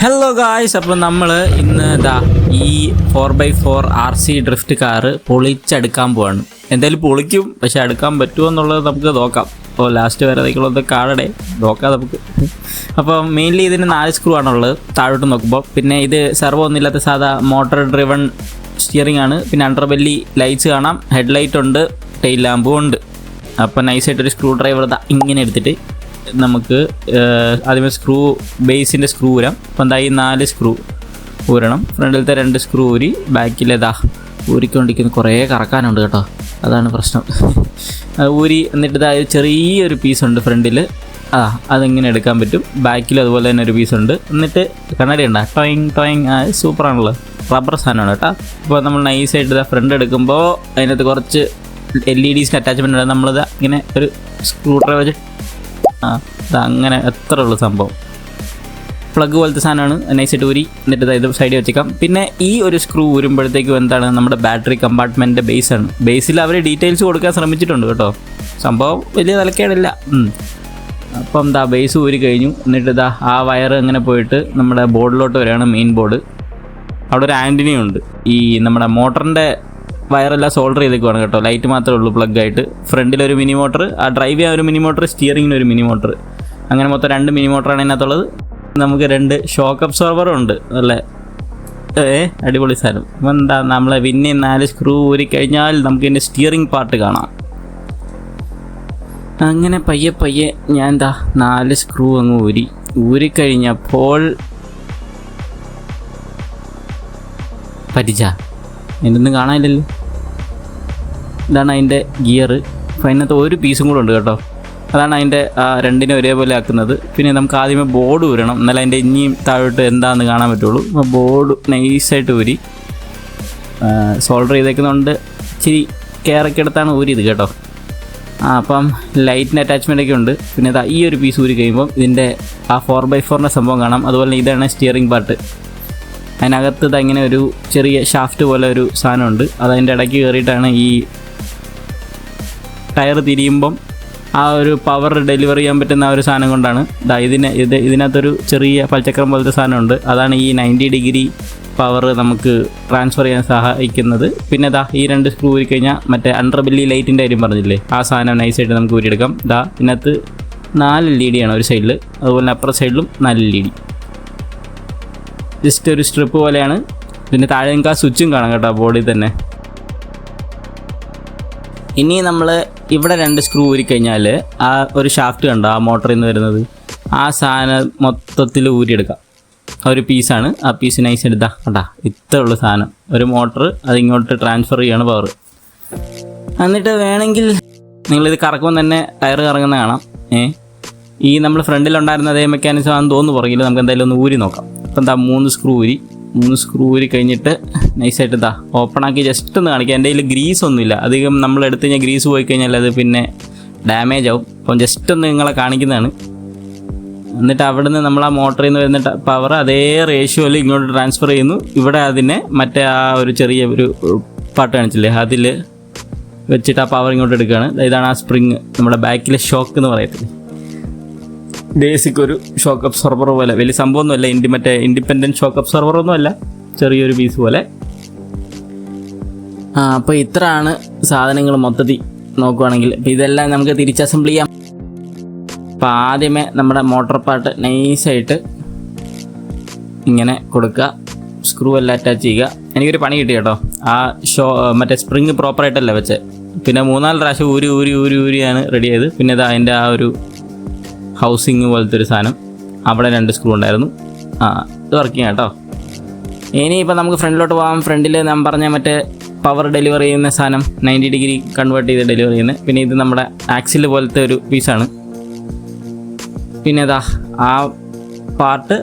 Hello guys അപ്പോൾ നമ്മൾ ഇന്ന് ഇതാ ഈ four by four R C drift car പൊളിച്ചെടുക്കാൻ പോവാണ്. എന്തായാലും പൊളിക്കും പക്ഷെ എടുക്കാൻ പറ്റുമോ എന്നുള്ളത് നമുക്ക് നോക്കാം. അപ്പോൾ ലാസ്റ്റ് വരെ അതേക്കുള്ളത് കാണടേ നോക്കാം നമുക്ക്. അപ്പോൾ മെയിൻലി ഇതിന് നാല് സ്ക്രൂ ആണുള്ളത് താഴോട്ട് നോക്കുമ്പോൾ. പിന്നെ ഇത് സെർവോ ഒന്നുമില്ലാത്ത സാധാ മോട്ടോർ ഡ്രിവൺ സ്റ്റിയറിംഗ് ആണ്. പിന്നെ അണ്ടർബെല്ലി ലൈറ്റ്സ് കാണാം ഹെഡ് ലൈറ്റ് ഉണ്ട് ടെയിൽ ലാമ്പും ഉണ്ട്. അപ്പോൾ നൈസായിട്ടൊരു സ്ക്രൂ ഡ്രൈവർ ഇങ്ങനെ എടുത്തിട്ട് നമുക്ക് ആദ്യമേ സ്ക്രൂ ബേസിന്റെ സ്ക്രൂ ഊരാം. ഈ നാല് സ്ക്രൂ ഊരണം. ഫ്രണ്ടിലത്തെ രണ്ട് സ്ക്രൂ ഊരി ബാക്കിലേതാ ഊരിക്കൊണ്ടിരിക്കുന്ന കുറേ കറക്കാനുണ്ട് കേട്ടോ. അതാണ് പ്രശ്നം. ഊരി എന്നിട്ട് ഇതായ ചെറിയൊരു പീസ് ഉണ്ട് ഫ്രണ്ടിൽ ആ അതിങ്ങനെ എടുക്കാൻ പറ്റും. ബാക്കിൽ അതുപോലെ തന്നെ ഒരു പീസ് ഉണ്ട് എന്നിട്ട് കണ്ണാടി ഉണ്ടാ ടോയിങ് ടോയിങ്. സൂപ്പറാണല്ലോ. റബ്ബർ സാധനമാണ് കേട്ടോ. അപ്പോൾ നമ്മൾ നൈസായിട്ട് ഇതാ ഫ്രണ്ട് എടുക്കുമ്പോൾ അതിനകത്ത് കുറച്ച് എൽ ഇ ഡിസിന്റെ അറ്റാച്ച്മെന്റ് ഉണ്ട്. നമ്മളിത് ഇങ്ങനെ ഒരു സ്ക്രൂ ഡ്രൈവർ വെച്ച് ആ അങ്ങനെ എത്ര ഉള്ള സംഭവം? പ്ലഗ് പോലത്തെ സാധനമാണ്. നൈസായിട്ട് ഊരി. എന്നിട്ട് ദാ ഇത് സൈഡിൽ വെച്ചേക്കാം. പിന്നെ ഈ ഒരു സ്ക്രൂ ഊരുമ്പോഴത്തേക്കും എന്താണ് നമ്മുടെ ബാറ്ററി കമ്പാർട്ട്മെന്റിന്റെ ബേസാണ് ബേസിൽ അവർ ഡീറ്റെയിൽസ് കൊടുക്കാൻ ശ്രമിച്ചിട്ടുണ്ട് കേട്ടോ. സംഭവം വലിയ തലക്കേടില്ല. അപ്പം ദാ ബേസ് ഊരി കഴിഞ്ഞു. എന്നിട്ട് ഇതാ ആ വയർ അങ്ങനെ പോയിട്ട് നമ്മുടെ ബോർഡിലോട്ട് വരികയാണ് മെയിൻ ബോർഡ് അവിടെ ഒരു ആന്റിനിയുണ്ട് ഈ നമ്മുടെ മോട്ടറിന്റെ വയറെല്ലാം സോൾഡർ ചെയ്തേക്കുവാണ് കേട്ടോ. ലൈറ്റ് മാത്രമേ ഉള്ളൂ പ്ലഗ് ആയിട്ട്. ഫ്രണ്ടിൽ ഒരു മിനി മോട്ടർ ആ ഡ്രൈവ് ചെയ്യാൻ ഒരു മിനി മോട്ടർ സ്റ്റിയറിങ്ങിന് ഒരു മിനി മോട്ടർ അങ്ങനെ മൊത്തം രണ്ട് മിനി മോട്ടറാണ് ഇതിനകത്തുള്ളത്. നമുക്ക് രണ്ട് ഷോക്ക് അബ്സോർവറും ഉണ്ട്. അല്ലേ? ഏ അടിപൊളി സാധനം. അപ്പം എന്താ നമ്മൾ പിന്നെ നാല് സ്ക്രൂ ഊരി കഴിഞ്ഞാൽ നമുക്ക് ഇതിന്റെ സ്റ്റിയറിംഗ് പാർട്ട് കാണാം. അങ്ങനെ പയ്യെ പയ്യെ ഞാൻ എന്താ നാല് സ്ക്രൂ അങ്ങ് ഊരി. ഊരിക്കഴിഞ്ഞപ്പോൾ പറ്റിച്ച എന്നൊന്നും കാണാനില്ലല്ലോ. ഇതാണ് അതിന്റെ ഗിയർ അതിനകത്ത് ഒരു പീസും കൂടെ ഉണ്ട് കേട്ടോ. അതാണ് അതിന്റെ രണ്ടിനെ ഒരേപോലെ ആക്കുന്നത്. പിന്നെ നമുക്ക് ആദ്യമേ ബോർഡ് ഊരണം. എന്നാലും അതിന്റെ ഇനിയും താഴോട്ട് എന്താണെന്ന് കാണാൻ പറ്റുള്ളൂ. അപ്പോൾ ബോർഡ് നൈസായിട്ട് ഊരി സോൾഡർ ചെയ്തേക്കുന്നതുകൊണ്ട് ഇച്ചിരി കെയറൊക്കെ എടുത്താണ് ഊരിയത് കേട്ടോ. ആ അപ്പം ലൈറ്റിന്റെ അറ്റാച്ച്മെന്റ് ഒക്കെ ഉണ്ട്. പിന്നെ ഇതാ ഈ ഒരു പീസ് ഊരി കഴിയുമ്പം ഇതിന്റെ ആ ഫോർ ബൈ ഫോറിന്റെ സംഭവം കാണാം. അതുപോലെ ഇതാണ് സ്റ്റിയറിംഗ് പാർട്ട് അതിനകത്ത് ഇതങ്ങനെ ഒരു ചെറിയ ഷാഫ്റ്റ് പോലെ ഒരു സാധനമുണ്ട്. അത് അതിന്റെ ഇടയ്ക്ക് കയറിയിട്ടാണ് ഈ ടയർ തിരിയുമ്പം ആ ഒരു പവർ ഡെലിവറി ചെയ്യാൻ പറ്റുന്ന ആ ഒരു സാധനം കൊണ്ടാണ്. ഇതാ ഇതിന് ഇത് ഇതിനകത്തൊരു ചെറിയ പൽച്ചക്രം പോലത്തെ സാധനമുണ്ട്. അതാണ് ഈ നയന്റി ഡിഗ്രി പവർ നമുക്ക് ട്രാൻസ്ഫർ ചെയ്യാൻ സഹായിക്കുന്നത്. പിന്നെ ദാ ഈ രണ്ട് സ്ക്രൂ ഊരി കഴിഞ്ഞാൽ മറ്റേ അണ്ടർ ബെല്ലി ലൈറ്റിന്റെ കാര്യം പറഞ്ഞില്ലേ? ആ സാധനം നൈസായിട്ട് നമുക്ക് ഊരിയെടുക്കാം. ദാ ഇതിനകത്ത് നാല് എൽ ഇ ആണ് ഒരു സൈഡിൽ അതുപോലെ അപ്പുറ സൈഡിലും നാല് എൽ ഇ ഡി ജസ്റ്റ് ഒരു സ്ട്രിപ്പ് പോലെയാണ്. പിന്നെ താഴെ നിങ്ങൾക്ക് ആ സ്വിച്ചും കാണാം കേട്ടോ ബോഡി തന്നെ. ഇനി നമ്മൾ ഇവിടെ രണ്ട് സ്ക്രൂ ഊരി കഴിഞ്ഞാൽ ആ ഒരു ഷാഫ്റ്റ് കണ്ടോ? ആ മോട്ടറിൽ നിന്ന് വരുന്നത്. ആ സാധനം മൊത്തത്തിൽ ഊരിയെടുക്കാം. ഒരു പീസാണ് ആ പീസ് നൈസ് എടുത്താ കണ്ടാ. ഇത്ര ഉള്ള സാധനം. ഒരു മോട്ടർ അതിങ്ങോട്ട് ട്രാൻസ്ഫർ ചെയ്യാണ് പവർ എന്നിട്ട് വേണമെങ്കിൽ നിങ്ങളിത് കറക്കുമ്പോൾ തന്നെ ടയർ കറങ്ങുന്ന കാണാം. ഏ? ഈ നമ്മൾ ഫ്രണ്ടിലുണ്ടായിരുന്ന അതേ മെക്കാനിസം ആണെന്ന് തോന്നുന്നു പുറകിൽ നമുക്ക് എന്തായാലും ഒന്ന് ഊരി നോക്കാം. അപ്പം എന്താ മൂന്ന് സ്ക്രൂ ഊരി. മൂന്ന് സ്ക്രൂ ഊരി കഴിഞ്ഞിട്ട് നൈസായിട്ട് ഇതാ ഓപ്പൺ ആക്കി ജസ്റ്റ് ഒന്ന് കാണിക്കാം. എന്റെ കയ്യിൽ ഗ്രീസ് ഒന്നുമില്ല. അധികം നമ്മൾ എടുത്തു കഴിഞ്ഞാൽ ഗ്രീസ് പോയി കഴിഞ്ഞാൽ അത് പിന്നെ ഡാമേജ് ആവും. അപ്പം ജസ്റ്റ് ഒന്ന് നിങ്ങളെ കാണിക്കുന്നതാണ്. എന്നിട്ട് അവിടുന്ന് നമ്മൾ ആ മോട്ടറിൽ നിന്ന് വരുന്ന പവർ അതേ റേഷ്യോയിൽ ഇങ്ങോട്ട് ട്രാൻസ്ഫർ ചെയ്യുന്നു. ഇവിടെ അതിനെ മറ്റേ ആ ഒരു ചെറിയ ഒരു പാട്ട് കാണിച്ചില്ലേ? അതിൽ വെച്ചിട്ട് ആ പവർ ഇങ്ങോട്ട് എടുക്കുകയാണ്. ഇതാണ് ആ സ്പ്രിങ് നമ്മുടെ ബാക്കിലെ ഷോക്ക് എന്ന് പറയത്തില്ലേ? ബേസിക് ഒരു ഷോക്ക് അബ്സോർബർ പോലെ. വലിയ സംഭവമൊന്നുമല്ല. ഇൻഡി മറ്റേ ഇൻഡിപെൻഡന്റ് ഷോക്ക് അബ്സോർബർ ഒന്നുമല്ല. ചെറിയൊരു പീസ് പോലെ. ആ അപ്പോൾ ഇത്രയാണ് സാധനങ്ങൾ മൊത്തത്തിൽ നോക്കുവാണെങ്കിൽ. അപ്പോൾ ഇതെല്ലാം നമുക്ക് തിരിച്ച് അസംബിൾ ചെയ്യാം. അപ്പോൾ ആദ്യമേ നമ്മുടെ മോട്ടോർ പാർട്ട് നൈസായിട്ട് ഇങ്ങനെ കൊടുക്കുക. സ്ക്രൂ എല്ലാം അറ്റാച്ച് ചെയ്യുക. എനിക്കൊരു പണി കിട്ടി കേട്ടോ. ആ ഷോ മറ്റേ സ്പ്രിങ് പ്രോപ്പറായിട്ടല്ല വെച്ചേ. പിന്നെ മൂന്നാൽ പ്രാവശ്യം ഊരി ഊരി ഊരി ഊരിയാണ് റെഡി ചെയ്ത് പിന്നെ ഇത് അതിന്റെ ആ ഒരു ഹൗസിങ് പോലത്തെ ഒരു സാധനം. അവിടെ രണ്ട് സ്ക്രൂ ഉണ്ടായിരുന്നു. ആ ഇത് വർക്കിംഗ് കേട്ടോ. ഇനിയിപ്പോൾ നമുക്ക് ഫ്രണ്ടിലോട്ട് പോകാം ഫ്രണ്ടിൽ ഞാൻ പറഞ്ഞ മറ്റേ പവർ ഡെലിവർ ചെയ്യുന്ന സാധനം നയന്റി ഡിഗ്രി കൺവേർട്ട് ചെയ്ത് ഡെലിവർ ചെയ്യുന്നത്. പിന്നെ ഇത് നമ്മുടെ ആക്സിൽ പോലത്തെ ഒരു പീസാണ് പിന്നെ ഇതാ ആ പാർട്ട്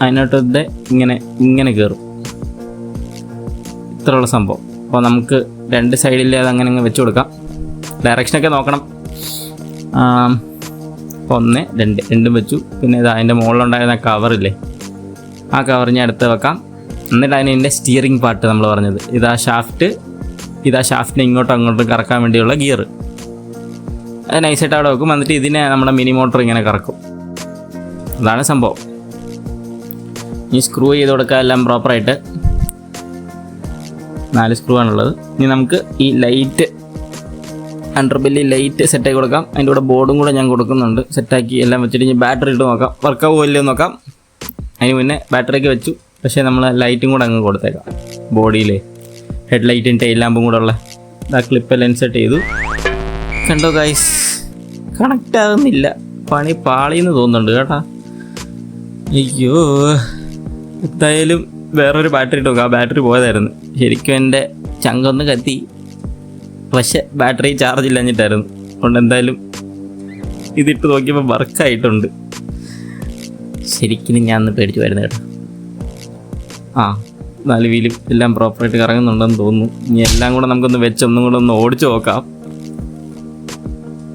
അതിനോട്ട് ഇത് ഇങ്ങനെ ഇങ്ങനെ കയറും ഇത്രയുള്ള സംഭവം. അപ്പോൾ നമുക്ക് രണ്ട് സൈഡിൽ അത് അങ്ങനെ അങ്ങ് വെച്ച് കൊടുക്കാം. ഡയറക്ഷനൊക്കെ നോക്കണം. ഒന്ന് രണ്ട് രണ്ടും വെച്ചു. പിന്നെ ഇത് അതിന്റെ മുകളിലുണ്ടായിരുന്ന കവറില്ലേ ആ കവർ ഞാൻ എടുത്ത് വെക്കാം. എന്നിട്ട് അതിന് എന്റെ സ്റ്റിയറിംഗ് പാർട്ട് നമ്മൾ പറഞ്ഞത്. ഇതാ ഷാഫ്റ്റ് ഇതാ ഷാഫ്റ്റിനെ ഇങ്ങോട്ടും അങ്ങോട്ടും കറക്കാൻ വേണ്ടിയുള്ള ഗിയർ അത് നൈസായിട്ട് അവിടെ വെക്കും. എന്നിട്ട് ഇതിനെ നമ്മുടെ മിനി മോട്ടർ ഇങ്ങനെ കറക്കും. അതാണ് സംഭവം. ഈ സ്ക്രൂ ചെയ്ത് കൊടുക്കുക എല്ലാം പ്രോപ്പറായിട്ട് നാല് സ്ക്രൂ ആണുള്ളത്. ഇനി നമുക്ക് ഈ ലൈറ്റ് അണ്ടർബെല്ലി ലൈറ്റ് സെറ്റാക്കി കൊടുക്കാം. അതിന്റെ കൂടെ ബോർഡും കൂടെ ഞാൻ കൊടുക്കുന്നുണ്ട്. സെറ്റാക്കി എല്ലാം വെച്ചിട്ട് ഇനി ബാറ്ററി ഇട്ട് നോക്കാം. വർക്ക് ഇല്ലയോ നോക്കാം. അതിന് മുന്നേ ബാറ്ററിയൊക്കെ വെച്ചു. പക്ഷേ നമ്മൾ ലൈറ്റും കൂടെ അങ്ങ് കൊടുത്തേക്കാം. ബോഡിയിൽ ഹെഡ് ലൈറ്റും ടെയിൽ ലാമ്പും കൂടെ ഉള്ള ആ ക്ലിപ്പെല്ലാം ഇൻസെർട്ട് ചെയ്തു. കണ്ടോ ഗൈസ് കണക്റ്റ് ആകുന്നില്ല. പണി പാളിയെന്ന് തോന്നുന്നുണ്ട് കേട്ടാ. അയ്യോ. എന്തായാലും വേറൊരു ബാറ്ററി ഇട്ട് ആ ബാറ്ററി പോയതായിരുന്നു. ശരിക്കും എന്റെ ചങ്കൊന്ന് കത്തി. പക്ഷെ ബാറ്ററി ചാർജ് ഇല്ലഞ്ഞിട്ടായിരുന്നു. അതുകൊണ്ട് എന്തായാലും ഇതിട്ട് നോക്കിയപ്പോൾ വർക്കായിട്ടുണ്ട്. ശരിക്കും ഞാൻ ഒന്ന് പേടിച്ച് വരുന്നത് കേട്ടോ. ആ നാല് വീലും എല്ലാം പ്രോപ്പറായിട്ട് കറങ്ങുന്നുണ്ടെന്ന് തോന്നുന്നു. ഇനി എല്ലാം കൂടെ നമുക്കൊന്ന് വെച്ച് ഒന്നും കൂടെ ഒന്ന് ഓടിച്ചു നോക്കാം.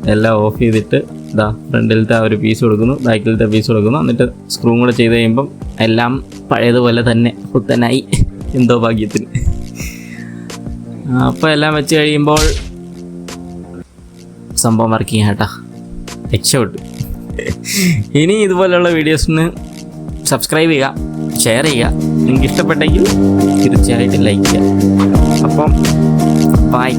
എല്ലാം ഓഫ് ചെയ്തിട്ട് ഇതാ ഫ്രണ്ടിലത്തെ ആ ഒരു പീസ് കൊടുക്കുന്നു ബാക്കിലത്തെ പീസ് കൊടുക്കുന്നു. എന്നിട്ട് സ്ക്രൂ കൂടെ ചെയ്ത് കഴിയുമ്പം എല്ലാം പഴയതുപോലെ തന്നെ പുത്തനായി എന്തോ ഭാഗ്യത്തിന്. അപ്പോൾ എല്ലാം വെച്ച് കഴിയുമ്പോൾ സംഭവം വർക്ക് ചെയ്യാം കേട്ടാ. ഇനി ഇതുപോലെയുള്ള വീഡിയോസിന് സബ്സ്ക്രൈബ് ചെയ്യുക ഷെയർ ചെയ്യുക. നിങ്ങൾക്ക് ഇഷ്ടപ്പെട്ടെങ്കിൽ തീർച്ചയായിട്ടും ലൈക്ക് ചെയ്യുക. അപ്പം ബൈ